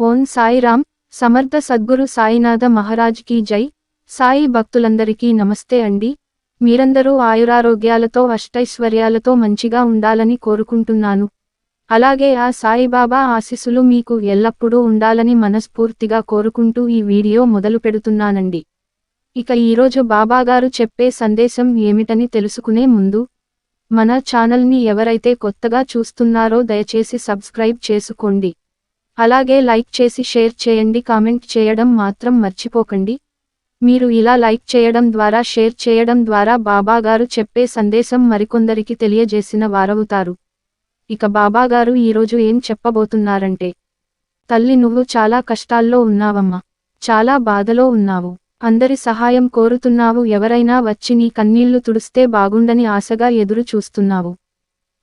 ఓం సాయిరామ్ సమర్థ సద్గురు సాయినాథ మహారాజ్కి జై. సాయి భక్తులందరికీ నమస్తే అండి. మీరందరూ ఆయురారోగ్యాలతో అష్టైశ్వర్యాలతో మంచిగా ఉండాలని కోరుకుంటున్నాను. అలాగే ఆ సాయిబాబా ఆశీస్సులు మీకు ఎల్లప్పుడూ ఉండాలని మనస్ఫూర్తిగా కోరుకుంటూ ఈ వీడియో మొదలు పెడుతున్నానండి. ఇక ఈరోజు బాబాగారు చెప్పే సందేశం ఏమిటని తెలుసుకునే ముందు మన ఛానల్ని ఎవరైతే కొత్తగా చూస్తున్నారో దయచేసి సబ్స్క్రైబ్ చేసుకోండి. అలాగే లైక్ చేసి షేర్ చేయండి కామెంట్ చేయడం మాత్రం మర్చిపోకండి. మీరు ఇలా లైక్ చేయడం ద్వారా షేర్ చేయడం ద్వారా బాబాగారు చెప్పే సందేశం మరికొందరికి తెలియజేసిన వారవుతారు. ఇక బాబాగారు ఈరోజు ఏం చెప్పబోతున్నారంటే తల్లి నువ్వు చాలా కష్టాల్లో ఉన్నావమ్మా. చాలా బాధలో ఉన్నావు. అందరి సహాయం కోరుతున్నావు. ఎవరైనా వచ్చి నీ కన్నీళ్ళు తుడిస్తే బాగుండని ఆశగా ఎదురు చూస్తున్నావు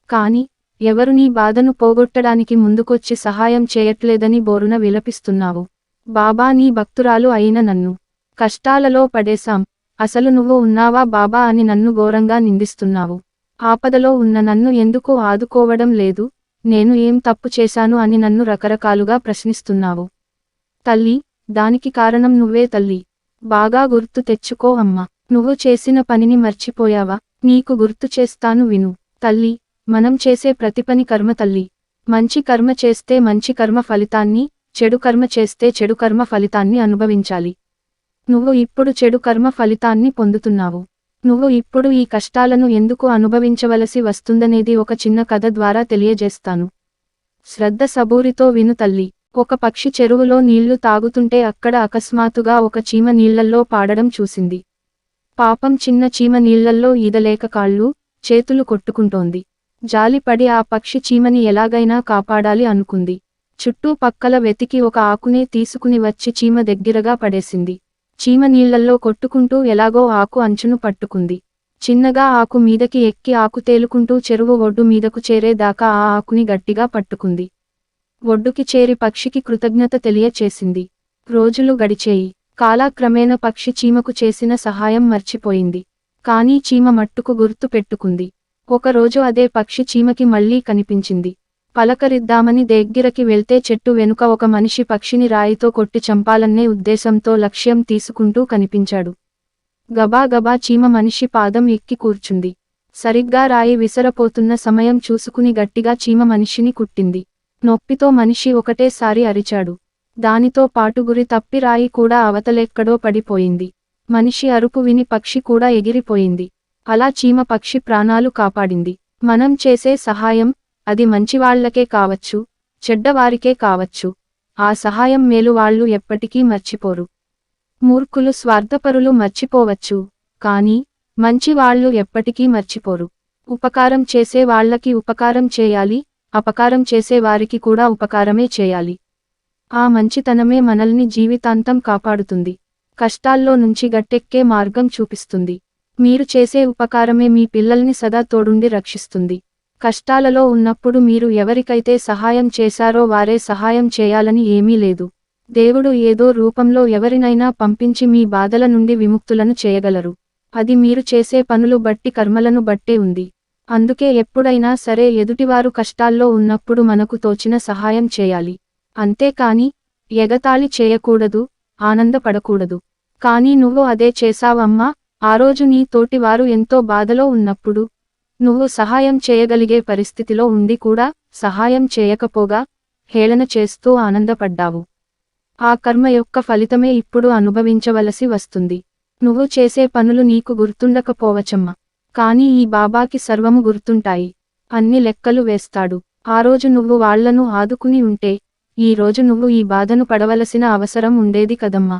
కాని ఎవరు నీ బాధను పోగొట్టడానికి ముందుకొచ్చి సహాయం చేయట్లేదని బోరున విలపిస్తున్నావు. బాబా నీ భక్తురాలు అయిన నన్ను కష్టాలలో పడేశాం. అసలు నువ్వు ఉన్నావా బాబా అని నన్ను ఘోరంగా నిందిస్తున్నావు. ఆపదలో ఉన్న నన్ను ఎందుకు ఆదుకోవడం లేదు? నేను ఏం తప్పు చేశాను అని నన్ను రకరకాలుగా ప్రశ్నిస్తున్నావు. తల్లి దానికి కారణం నువ్వే తల్లి. బాగా గుర్తు తెచ్చుకో అమ్మా. నువ్వు చేసిన పనిని మర్చిపోయావా? నీకు గుర్తు చేస్తాను విను. తల్లి మనం చేసే ప్రతి పని కర్మ తల్లి. మంచి కర్మ చేస్తే మంచి కర్మ ఫలితాన్ని చెడు కర్మ చేస్తే చెడు కర్మ ఫలితాన్ని అనుభవించాలి. నువ్వు ఇప్పుడు చెడు కర్మ ఫలితాన్ని పొందుతున్నావు. నువ్వు ఇప్పుడు ఈ కష్టాలను ఎందుకు అనుభవించవలసి వస్తుందనేది ఒక చిన్న కథ ద్వారా తెలియజేస్తాను. శ్రద్ధ సబూరితో విను తల్లి. ఒక పక్షి చెరువులో నీళ్ళు తాగుతుంటే అక్కడ అకస్మాత్తుగా ఒక చీమ నీళ్ళల్లో పాడడం చూసింది. పాపం చిన్న చీమ నీళ్ళల్లో ఈదలేక కాళ్ళు చేతులు కొట్టుకుంటోంది. జాలిపడి ఆ పక్షి చీమని ఎలాగైనా కాపాడాలి అనుకుంది. చుట్టూ పక్కల వెతికి ఒక ఆకునే తీసుకుని వచ్చి చీమ దగ్గరగా పడేసింది. చీమ నీళ్ళల్లో కొట్టుకుంటూ ఎలాగో ఆకు అంచును పట్టుకుంది. చిన్నగా ఆకు మీదకి ఎక్కి ఆకు తేలుకుంటూ చెరువు ఒడ్డు మీదకు చేరేదాకా ఆ ఆకుని గట్టిగా పట్టుకుంది. ఒడ్డుకి చేరి పక్షికి కృతజ్ఞత తెలియచేసింది. రోజులు గడిచేయి. కాలాక్రమేణ పక్షి చీమకు చేసిన సహాయం మర్చిపోయింది. కానీ చీమ మట్టుకు గుర్తు పెట్టుకుంది. ఒకరోజు అదే పక్షి చీమకి మళ్ళీ కనిపించింది. పలకరిద్దామని దగ్గిరకి వెళ్తే చెట్టు వెనుక ఒక మనిషి పక్షిని రాయితో కొట్టి చంపాలన్నే ఉద్దేశంతో లక్ష్యం తీసుకుంటూ కనిపించాడు. గబా గబా చీమ మనిషి పాదం ఎక్కి కూర్చుంది. సరిగ్గా రాయి విసరపోతున్న సమయం చూసుకుని గట్టిగా చీమ మనిషిని కుట్టింది. నొప్పితో మనిషి ఒకటేసారి అరిచాడు. దానితో పాటు గురి తప్పి రాయి కూడా అవతలెక్కడో పడిపోయింది. మనిషి అరుపు విని పక్షి కూడా ఎగిరిపోయింది. అలా చీమ పక్షి ప్రాణాలు కాపాడింది. మనం చేసే సహాయం అది మంచివాళ్ళకే కావచ్చు చెడ్డవారికే కావచ్చు. ఆ సహాయం మేలు వాళ్ళు ఎప్పటికీ మర్చిపోరు. మూర్ఖులు స్వార్థపరులు మర్చిపోవచ్చు కానీ మంచివాళ్ళు ఎప్పటికీ మర్చిపోరు. ఉపకారం చేసే వాళ్ళకి ఉపకారం చేయాలి అపకారం చేసే వారికి కూడా ఉపకారమే చేయాలి. ఆ మంచితనమే మనల్ని జీవితాంతం కాపాడుతుంది. కష్టాల్లో నుంచి గట్టెక్కే మార్గం చూపిస్తుంది. మీరు చేసే ఉపకారమే మీ పిల్లల్ని సదా తోడుండి రక్షిస్తుంది. కష్టాలలో ఉన్నప్పుడు మీరు ఎవరికైతే సహాయం చేశారో వారే సహాయం చేయాలని ఏమీ లేదు. దేవుడు ఏదో రూపంలో ఎవరినైనా పంపించి మీ బాధల నుండి విముక్తులను చేయగలరు. అది మీరు చేసే పనులు బట్టి కర్మలను బట్టే ఉంది. అందుకే ఎప్పుడైనా సరే ఎదుటివారు కష్టాల్లో ఉన్నప్పుడు మనకు తోచిన సహాయం చేయాలి. అంతేకాని ఎగతాళి చేయకూడదు ఆనందపడకూడదు. కానీ నువ్వు అదే చేశావమ్మా ఆ రోజు నీ తోటివారు ఎంతో బాధలో ఉన్నప్పుడు నువ్వు సహాయం చేయగలిగే పరిస్థితిలో ఉండి కూడా సహాయం చేయకపోగా హేళన చేస్తూ ఆనందపడ్డావు. ఆ కర్మ యొక్క ఫలితమే ఇప్పుడు అనుభవించవలసి వస్తుంది. నువ్వు చేసే పనులు నీకు గుర్తుండకపోవచ్చమ్మా. కానీ ఈ బాబాకి సర్వము గుర్తుంటాయి. అన్ని లెక్కలు వేస్తాడు. ఆ రోజు నువ్వు వాళ్ళను ఆదుకుని ఉంటే ఈ రోజు నువ్వు ఈ బాధను పడవలసిన అవసరం ఉండేది కదమ్మా.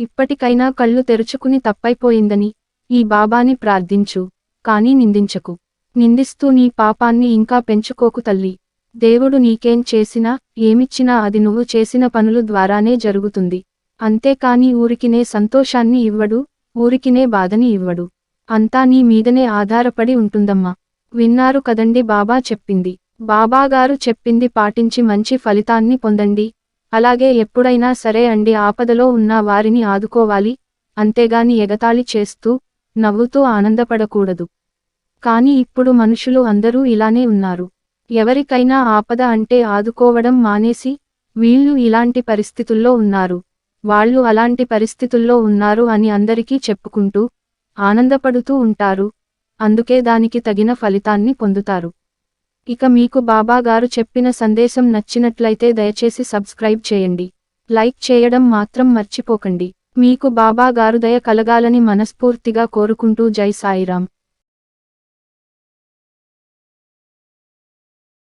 ఇప్పటికైనా కళ్ళు తెరుచుకుని తప్పైపోయిందని ఈ బాబాని ప్రార్థించు కానీ నిందించకు. నిందిస్తూ నీ పాపాన్ని ఇంకా పెంచుకోకు తల్లి. దేవుడు నీకేం చేసినా ఏమిచ్చినా అది నువ్వు చేసిన పనులు ద్వారానే జరుగుతుంది. అంతేకాని ఊరికినే సంతోషాన్ని ఇవ్వడు ఊరికినే బాధని ఇవ్వడు. అంతా నీ మీదనే ఆధారపడి ఉంటుందమ్మా. విన్నారు కదండి బాబా చెప్పింది. బాబాగారు చెప్పింది పాటించి మంచి ఫలితాన్ని పొందండి. అలాగే ఎప్పుడైనా సరే అండి ఆపదలో ఉన్న వారిని ఆదుకోవాలి అంతేగాని ఎగతాళి చేస్తూ నవ్వుతూ ఆనందపడకూడదు. కాని ఇప్పుడు మనుషులు అందరూ ఇలానే ఉన్నారు. ఎవరికైనా ఆపద అంటే ఆదుకోవడం మానేసి వీళ్ళు ఇలాంటి పరిస్థితుల్లో ఉన్నారు. వాళ్ళు అలాంటి పరిస్థితుల్లో ఉన్నారు అని అందరికీ చెప్పుకుంటూ ఆనందపడుతూ ఉంటారు. అందుకే దానికి తగిన ఫలితాన్ని పొందుతారు. ఇక మీకు బాబా గారు చెప్పిన సందేశం నచ్చినట్లయితే దయచేసి సబ్స్క్రైబ్ చేయండి. లైక్ చేయడం మాత్రం మర్చిపోకండి. మీకు బాబా గారు దయ కలగాలని మనస్ఫూర్తిగా కోరుకుంటూ జై సాయిరాం